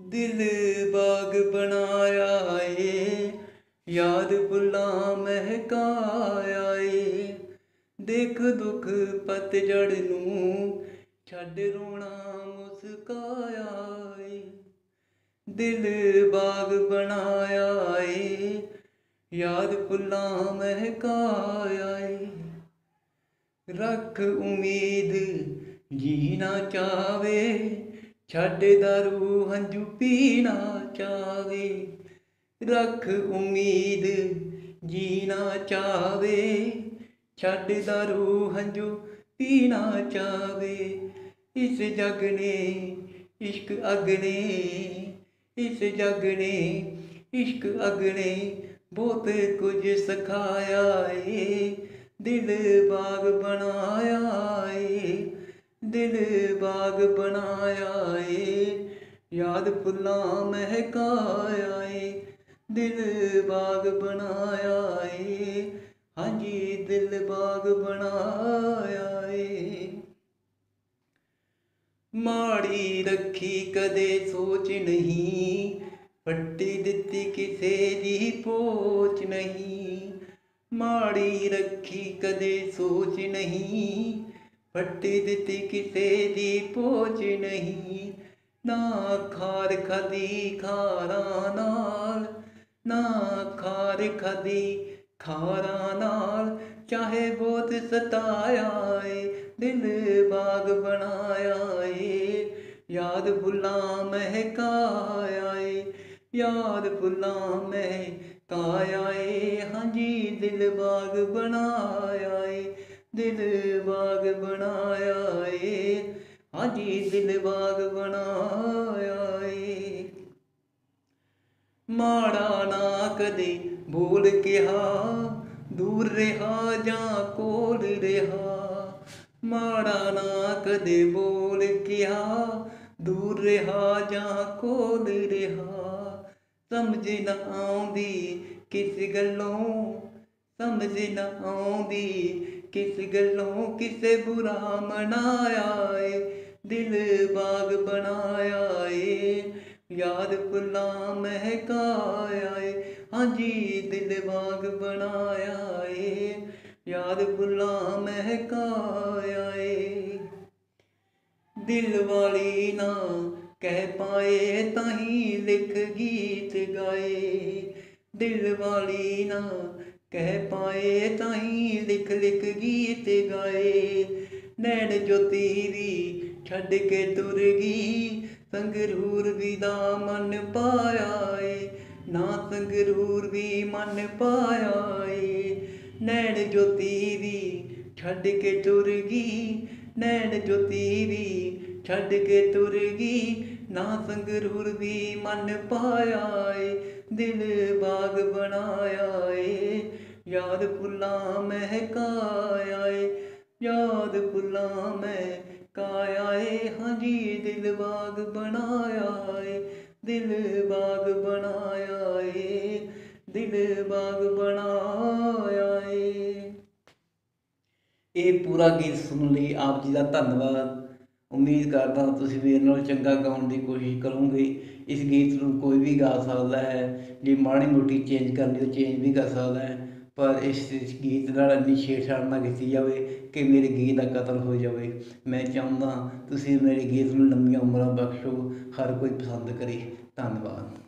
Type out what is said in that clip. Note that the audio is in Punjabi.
ਦਿਲ ਬਾਗ ਬਣਾਇਆ ਏ, ਯਾਦ ਬੁੱਲਾਂ ਮਹਿਕਾਇਆ ਏ। ਦੇਖ ਦੁੱਖ ਪਤਝੜ ਨੂੰ ਛੱਡ ਰੋਣਾ ਮੁਸਕਾਇਆ ਏ। ਦਿਲ ਬਾਗ ਬਣਾਇਆ ਏ, ਯਾਦ ਫੁੱਲਾਂ ਮਹਿਕਾਇਆ ਏ। ਰੱਖ ਉਮੀਦ ਜੀਣਾ ਚਾਵੇ ਛੱਡ ਦਾਰੂ ਹੰਝੂ ਪੀਣਾ ਚਾਵੇ ਰੱਖ ਉਮੀਦ ਜੀਣਾ ਚਾਵੇ ਛੱਡ ਦਾਰੂ ਹੰਝੂ ਪੀਣਾ ਚਾਵੇ ਇਸ ਜਗ ਨੇ ਇਸ਼ਕ ਅਗਨੇ, ਇਸ ਜਗ ਨੇ ਇਸ਼ਕ ਅਗਨੇ ਬਹੁਤ ਕੁਝ ਸਿਖਾਇਆ ਏ, ਦਿਲ ਬਾਗ ਬਣਾਇਆ ਏ। ਦਿਲ ਬਾਗ ਬਣਾਇਆ ਏ, ਯਾਦ ਫੁੱਲਾਂ ਮਹਿਕਾਇਆ ਏ, ਦਿਲ ਬਾਗ ਬਣਾਇਆ ਏ, ਹਾਂਜੀ ਦਿਲ ਬਾਗ ਬਣਾਇਆ ਏ। ਮਾੜੀ ਰੱਖੀ ਕਦੇ ਸੋਚ ਨਹੀਂ ਫੱਟੀ ਦਿੱਤੀ ਕਿਸੇ ਦੀ ਪੋਚ ਨਹੀਂ। ਮਾੜੀ ਰੱਖੀ ਕਦੇ ਸੋਚ ਨਹੀਂ ਫੱਟੀ ਦਿੱਤੀ ਕਿਸੇ ਦੀ ਪੋਚ ਨਹੀਂ। ਨਾ ਖਾਰ ਖਦੀ ਖਾਰਾਂ ਨਾਲ, ਨਾ ਖਾਰ ਖਦੀ ਖਾਰਾਂ ਨਾਲ। ਚਾਹੇ ਬਹੁਤ ਸਤਾਇਆ ਏ, ਦਿਲ ਬਾਗ ਬਣਾਇਆ ਏ। ਯਾਦ ਫੁੱਲਾਂ ਮਹਿਕਾਇਆ ਏ, ਯਾਦ ਫੁੱਲਾਂ ਮਹਿਕਾਇਆ ਏ। ਹਾਂਜੀ, ਦਿਲ ਬਾਗ ਬਣਾਇਆ ਏ। ਦਿਲ ਬਾਗ ਬਣਾਇਆ ਏ ਹਾਂਜੀ ਦਿਲ ਬਾਗ ਬਣਾਇਆ ਏ ਮਾੜਾ ਨਾ ਕਦੇ ਭੂਲ ਕਿਹਾ, ਦੂਰ ਰਿਹਾ ਜਾਂ ਕੋਲ ਰਿਹਾ। ਮਾੜਾ ਨਾ ਕਦੇ ਬੋਲ ਕਿਹਾ, ਦੂਰ ਰਿਹਾ ਜਾਂ ਕੋਲ ਰਿਹਾ। ਸਮਝ ਨਾ ਆਉਂਦੀ ਕਿਸ ਗੱਲੋਂ, ਸਮਝ ਨਾ ਆਉਂਦੀ ਕਿਸ ਗੱਲੋਂ ਕਿਸੇ ਬੁਰਾ ਮਨਾਇਆ ਏ? ਦਿਲ ਬਾਗ ਬਣਾਇਆ ਏ। ਯਾਦ ਫੁੱਲਾਂ ਮਹਿਕਾਇਆ ਏ। ਹਾਂਜੀ, ਦਿਲ ਬਾਗ ਬਣਾਇਆ ਏ। ਯਾਦ ਫੁੱਲਾਂ ਮਹਿਕਾਇਆ ਏ। ਦਿਲ ਵਾਲੀ ਨਾ ਕਹਿ ਪਾਏ, ਤਾਂ ਹੀ ਲਿਖ ਗੀਤ ਗਾਏ। ਦਿਲ ਵਾਲੀ ਨਾ ਕਹਿ ਪਾਏ ਤਾਂ ਲਿਖ ਲਿਖ ਗੀਤ ਗਾਏ। ਨੈਣ ਜੋਤੀ ਵੀ ਛੱਡ ਕੇ ਤੁਰ ਗਈ, ਸੰਗਰੂਰ ਵੀ ਦਾ ਮਨ ਪਾਇਆ ਏ। ਨਾ ਸੰਗਰੂਰ ਵੀ ਮਨ ਪਾਇਆ ਏ। ਨੈਣ ਜੋਤੀ ਵੀ ਛੱਡ ਕੇ ਤੁਰ ਗਈ, ਨੈਣ ਜੋਤੀ ਵੀ ਛੱਡ ਕੇ ਤੁਰ ਗਈ। ਨਾ ਸੰਗਰੂਰ ਵੀ ਮਨ ਪਾਇਆ ਏ, ਦਿਲ ਬਾਗ ਬਣਾਇਆ ਏ। ਯਾਦ ਫੁੱਲਾਂ ਮਹਿਕਾਇਆ ਏ ਯਾਦ ਫੁੱਲਾਂ ਮਹਿਕਾਇਆ ਏ ਹਾਂਜੀ, ਦਿਲ ਬਾਗ ਬਣਾਇਆ ਏ ਦਿਲ ਬਾਗ ਬਣਾਇਆ ਏ ਦਿਲ ਬਾਗ ਬਣਾਇਆ ਏ ਇਹ ਪੂਰਾ ਗੀਤ ਸੁਣਨ ਲਈ ਆਪ ਜੀ ਦਾ ਧੰਨਵਾਦ। ਉਮੀਦ ਕਰਦਾ ਹਾਂ ਤੁਸੀਂ ਮੇਰੇ ਨਾਲ ਚੰਗਾ ਗਾਉਣ ਦੀ ਕੋਸ਼ਿਸ਼ ਕਰੋਗੇ। ਇਸ ਗੀਤ ਨੂੰ ਕੋਈ ਵੀ ਗਾ ਸਕਦਾ ਹੈ। ਜੇ ਮਾੜੀ ਮੋਟੀ ਚੇਂਜ ਕਰਨੀ ਤਾਂ ਚੇਂਜ ਵੀ ਕਰ ਸਕਦਾ ਹੈ। ਪਰ ਇਸ ਗੀਤ ਨਾਲ ਇੰਨੀ ਛੇੜਛਾੜ ਨਾ ਕੀਤੀ ਜਾਵੇ ਕਿ ਮੇਰੇ ਗੀਤ ਦਾ ਕਤਲ ਹੋ ਜਾਵੇ। ਮੈਂ ਚਾਹੁੰਦਾ ਤੁਸੀਂ ਮੇਰੇ ਗੀਤ ਨੂੰ ਲੰਮੀਆਂ ਉਮਰਾਂ ਬਖਸ਼ੋ, ਹਰ ਕੋਈ ਪਸੰਦ ਕਰੇ। ਧੰਨਵਾਦ।